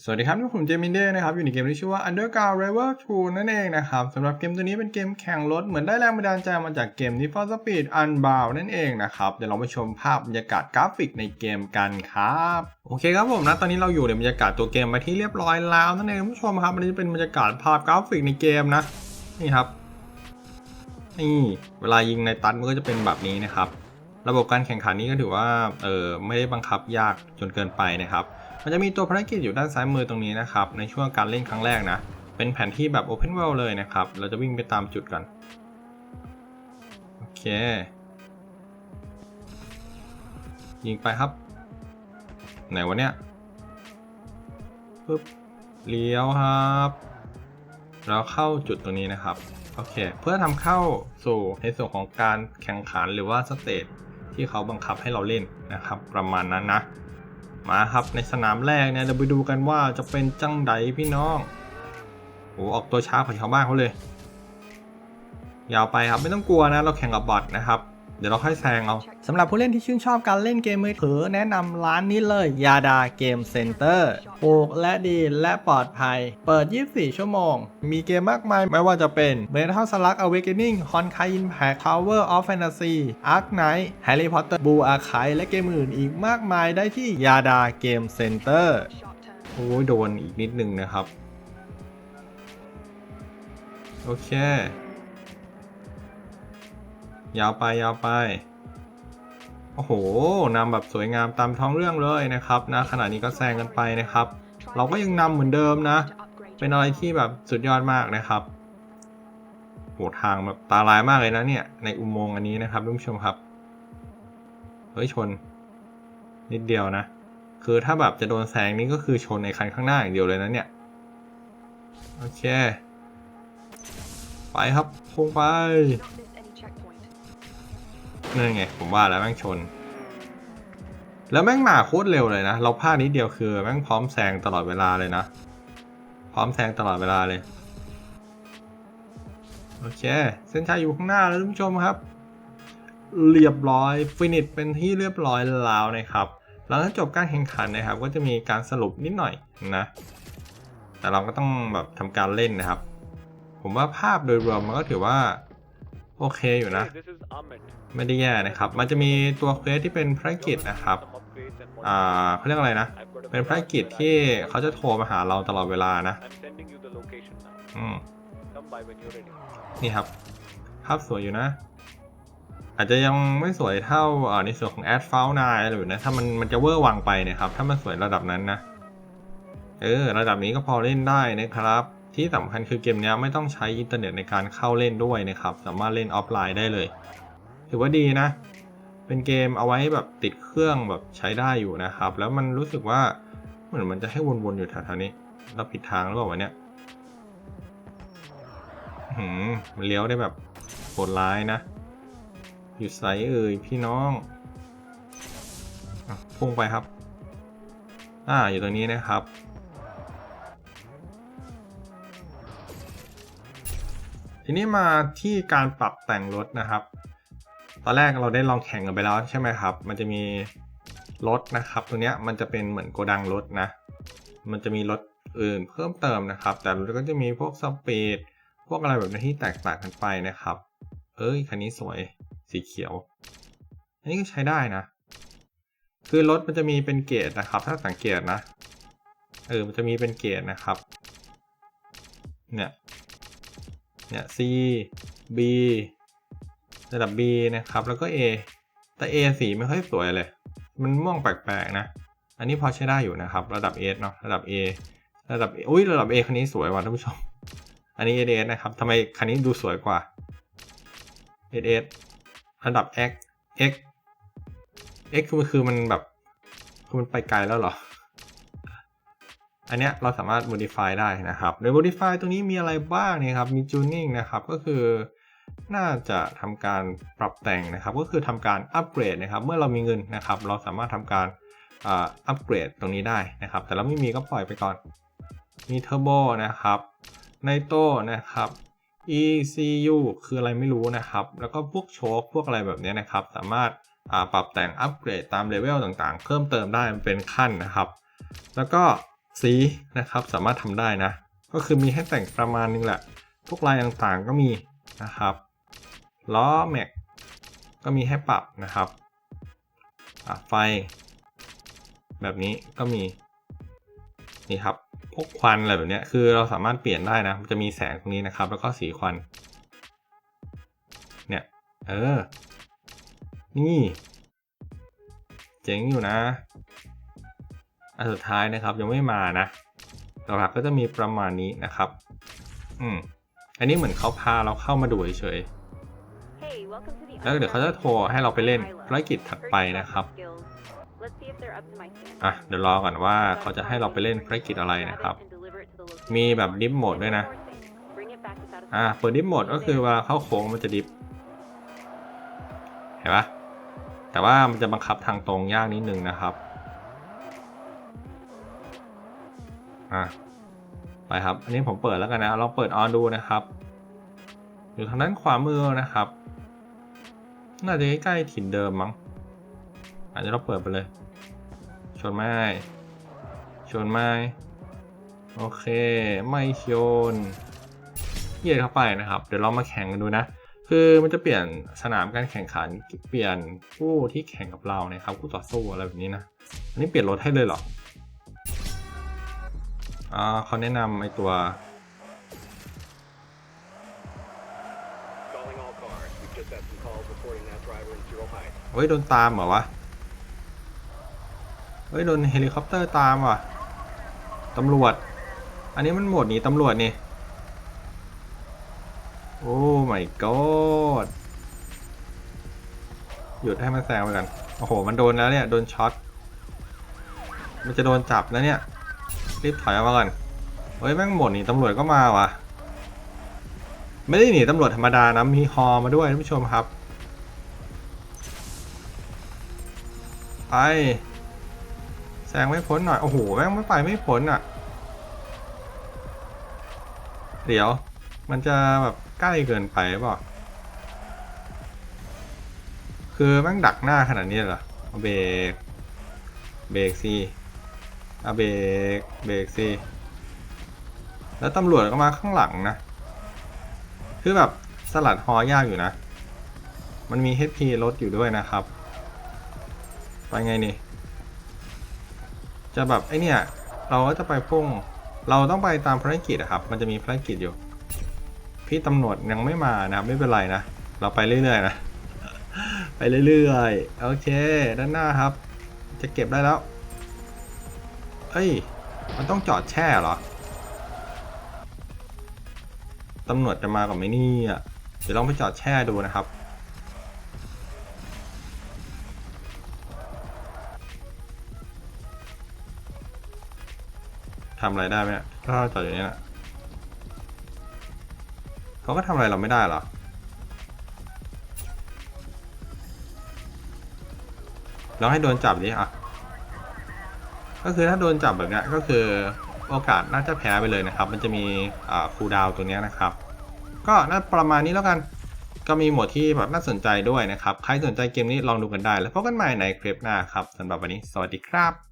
สวัสดีครับผมเจมินเด้นะครับอยู่ในเกมที่ชื่อว่า Underground Rival 2นั่นเองนะครับสำหรับเกมตัวนี้เป็นเกมแข่งรถเหมือนได้แรงบันดาลใจมาจากเกม Need for Speed Unbound นั่นเองนะครับเดี๋ยวเรามาชมภาพบรรยากาศกราฟิกในเกมกันครับโอเคครับผมนะตอนนี้เราอยู่ในบรรยากาศตัวเกมไปที่เรียบร้อยแล้วนั่นเองท่านผู้ชมครับอันจะเป็นบรรยากาศภาพกราฟิกในเกมนะนี่ครับนี่เวลายิงในตัดมันก็จะเป็นแบบนี้นะครับ ระบบการแข่งขันนี้ก็ถือว่าเออไม่ได้บังคับยากจนเกินไปนะครับ มันจะมีตัวภารกิจอยู่ด้านซ้ายมือตรงนี้นะครับ ในช่วงการเล่นครั้งแรกนะ เป็นแผนที่แบบ Open World เลยนะครับ เราจะวิ่งไปตามจุดกัน โอเค ยิงไปครับ ไหนวะเนี่ยปึ๊บเลี้ยวครับแล้วเข้าจุดตรงนี้นะครับ โอเค เพื่อทำเข้าสู่ในส่วนของการแข่งขันหรือว่าสเตจที่เขาบังคับให้เราเล่นนะครับ ประมาณนั้นนะ มาครับในสนามแรกเนี่ยเราไปดูกันว่าจะเป็นจังไดพี่น้องโอ้ออกตัวช้าของชาวบ้านเขาเลย ยาวไปครับไม่ต้องกลัวนะ เราแข่งกับบอทนะครับ เดี๋ยวเราค่อยแซงเอาสำหรับผู้เล่นที่ชื่นชอบการเล่นเกมมือถือแนะนำร้านนี้เลยยาดาเกมเซ็นเตอร์ถูกและดีและปลอดภัย เปิด 24 ชั่วโมง มีเกมมากมายไม่ว่าจะเป็น Metal Slug Awakening Honkai Impact Tower of Fantasy Ark Knight Harry Potter Blue Archive และเกมอื่นอีกมากมายได้ที่ยาดาเกมเซ็นเตอร์โอ้ยโดนอีกนิดนึงนะครับ โอเค ยาวไปยาวไป โอ้โหนำแบบสวยงามตามท้องเรื่องเลยนะครับนะขณะนี้ก็แซงกันไปนะครับ เราก็ยังนำเหมือนเดิมนะ เป็นอะไรที่แบบสุดยอดมากนะครับโหทางแบบตาลายมากเลยนะเนี่ย ในอุโมงค์อันนี้นะครับท่านผู้ชมครับ เฮ้ยชน นิดเดียวนะ คือถ้าแบบจะโดนแซงนี่ก็คือชนในคันข้างหน้าอย่างเดียวเลยนะเนี่ย โอเค ไปครับพุ่งไป นั่นไง ผมว่าแล้วแม่งชน แล้วแม่งมาโคตรเร็วเลยนะ เราพลาดนิดเดียวคือแม่งพร้อมแซงตลอดเวลาเลยนะ พร้อมแซงตลอดเวลาเลย โอเค เส้นชัยอยู่ข้างหน้าแล้วท่านผู้ชมครับ เรียบร้อย ฟินิชเป็นที่เรียบร้อยแล้วนะครับ หลังจากจบการแข่งขันนะครับ ก็จะมีการสรุปนิดหน่อยนะ แต่เราก็ต้องแบบทำการเล่นนะครับ ผมว่าภาพโดยรวมมันก็ถือว่า โอเคอยู่นะ This is Ahmed. ไม่ได้แย่นะครับ มันจะมีตัวเควสที่เป็นภารกิจนะครับ Some upgrades and อ่าเขาเรียกอะไรนะ I've got a เป็นภารกิจที่เขาจะโทรมาหาเราตลอดเวลานะ I'm sending you the location now. อืม Come by when you're ready. นี่ครับ ภาพสวยอยู่นะ อาจจะยังไม่สวยเท่าอ่าในส่วนของ Ad f o u n 9อะไรแบบนี้ถ้ามันมันจะเวอร์วังไปเนี่ยครับ ถ้ามันสวยระดับนั้นนะ เออ ระดับนี้ก็พอเล่นได้นะครับ ที่สำคัญคือเกมนี้ไม่ต้องใช้อินเทอร์เน็ตในการเข้าเล่นด้วยนะครับ สามารถเล่นออฟไลน์ได้เลย ถือว่าดีนะ เป็นเกมเอาไว้แบบติดเครื่องแบบใช้ได้อยู่นะครับ แล้วมันรู้สึกว่าเหมือนมันจะให้วนๆอยู่แถวๆนี้ เราผิดทางหรือเปล่าวะเนี่ยหืมมันเลี้ยวได้แบบโหดร้ายนะ อยู่ไซเอ่ยพี่น้องอพุ่งไปครับ อ่าอยู่ตรงนี้นะครับ ทีนี้มาที่การปรับแต่งรถนะครับ ตอนแรกเราได้ลองแข่งกันไปแล้วใช่ไหมครับ มันจะมีรถนะครับตัวเนี้ยมันจะเป็นเหมือนโกดังรถนะ มันจะมีรถอื่นเพิ่มเติมนะครับ แต่รถก็จะมีพวกสปีดพวกอะไรแบบนี้ที่แตกต่างกันไปนะครับ เอ้ยคันนี้สวยสีเขียว อันนี้ก็ใช้ได้นะ คือรถมันจะมีเป็นเกรดนะครับ ถ้าสังเกตนะ เออมันจะมีเป็นเกรดนะครับ เนี่ย เนี่ย C B ระดับ B นะครับ แล้วก็ A แต่ A สีไม่ค่อยสวยเลย มันม่วงแปลกๆนะ อันนี้พอใช้ได้อยู่นะครับ ระดับ A เนาะ ระดับ A ระดับ A อุ้ยระดับ A คันนี้สวยว่ะท่านผู้ชม อันนี้ AS นะครับทำไมคันนี้ดูสวยกว่า AS ระดับ X X X คือคือมันแบบ คือมันไปไกลแล้วเหรอ อันเนี้ยเราสามารถ modify ได้นะครับโดย modify ตรงนี้มีอะไรบ้างเนี่ยครับ มี tuning นะครับก็คือน่าจะทำการปรับแต่งนะครับ ก็คือทำการอัปเกรดนะครับ เมื่อเรามีเงินนะครับ เราสามารถทำการอัปเกรดตรงนี้ได้นะครับ แต่เราไม่มีก็ปล่อยไปก่อน มีเทอร์โบนะครับไนโตนะครับ ECU คืออะไรไม่รู้นะครับ แล้วก็พวกโชคพวกอะไรแบบนี้นะครับ สามารถปรับแต่งอัปเกรดตามเลเวลต่างๆ เพิ่มเติมได้มันเป็นขั้นนะครับ แล้วก็ สีนะครับสามารถทำได้นะ ก็คือมีให้แต่งประมาณนึงแหละ พวกลายต่างๆก็มีนะครับล้อแม็กก็มีให้ปรับนะครับไฟ แบบนี้ก็มีนี่ครับพวกควันอะไรแบบนี้คือเราสามารถเปลี่ยนได้นะมันจะมีแสงตรงนี้นะครับ แล้วก็สีควันเนี่ยเออนี่ เจ๋งอยู่นะ อันสุดท้ายนะครับยังไม่มานะหลักๆก็จะมีประมาณนี้นะครับ อืม อันนี้เหมือนเขาพาเราเข้ามาดูเฉยแล้วเดี๋ยวเขาจะโทรให้เราไปเล่นภารกิจถัดไปนะครับอะเดี๋ยวรอก่อนว่าเขาจะให้เราไปเล่นภารกิจอะไรนะครับ มีแบบดิฟโหมดด้วยนะ อะเปิดดิฟโหมดก็คือเวลาเข้าโค้งมันจะดิฟเห็นปะแต่ว่ามันจะบังคับทางตรงยากนิดนึงนะครับ อะไปครับ อันนี้ผมเปิดแล้วกันนะลองเปิดออนดูนะครับ อยู่ทางด้านขวามือนะครับ น่าจะใกล้ๆถิ่นเดิมมั้งอาจจะเราเปิดไปเลย ชนไม้ชนไม้โอเค ไม่ชนเหยียดเข้าไปนะครับ เดี๋ยวเรามาแข่งกันดูนะ คือมันจะเปลี่ยนสนามการแข่งขัน เปลี่ยนผู้ที่แข่งกับเรานะครับ คู่ต่อสู้อะไรแบบนี้นะ อันนี้เปลี่ยนรถให้เลยเหรอ อ่าเขาแนะนำไอตัว Calling all cars. We've just had some calls reporting that driver in Zero Heights. เฮ้ย โดนตามเหรอวะ เฮ้ย โดนเฮลิคอปเตอร์ตามว่ะ ตำรวจ อันนี้มันโหมดหนีตำรวจนี่ โอ้ my god หยุดให้มันแซงไปกัน โอ้โห มันโดนแล้วเนี่ย โดนช็อต มันจะโดนจับแล้วเนี่ย รีบถอยออกมาก่อนเฮ้ยแม่งหมดนี่ตำรวจก็มาว่ะ ไม่ได้หนีตำรวจธรรมดานะมีฮอมาด้วยท่านผู้ชมครับไปแซงไม่พ้นหน่อย โอ้โห แม่งไม่ไปไม่พ้นอะ เดี๋ยว มันจะแบบใกล้เกินไปหรือเปล่าคือแม่งดักหน้าขนาดนี้เหรอเบรกเบรกสิ อาเบรกเบรกสิแล้วตำรวจก็มาข้างหลังนะ คือแบบสลัดฮอยากอยู่นะ มันมี HP ลดอยู่ด้วยนะครับ ไปไงนี่ จะแบบไอเนี่ย เราก็จะไปพุ่ง เราต้องไปตามภารกิจอะครับ มันจะมีภารกิจอยู่ พี่ตำรวจยังไม่มานะครับ ไม่เป็นไรนะ เราไปเรื่อยๆนะ ไปเรื่อยๆ โอเค ด้านหน้าครับ จะเก็บได้แล้ว เอ้ย มันต้องจอดแช่เหรอ ตำรวจจะมากับไหมเนี่ยเดี๋ยวลองไปจอดแช่ดูนะครับ ทำอะไรได้ไหมถ้าจอดอย่างนี้นะเขาก็ทำอะไรเราไม่ได้หรอลองให้โดนจับดิอะ ก็คือถ้าโดนจับแบบนี้ก็คือโอกาสน่าจะแพ้ไปเลยนะครับ มันจะมีคูลดาวตัวนี้นะครับ ก็น่าประมาณนี้แล้วกัน ก็มีหมดที่แบบน่าสนใจด้วยนะครับ ใครสนใจเกมนี้ลองดูกันได้ แล้วพบกันใหม่ในคลิปหน้าครับสำหรับวันนี้ สวัสดีครับ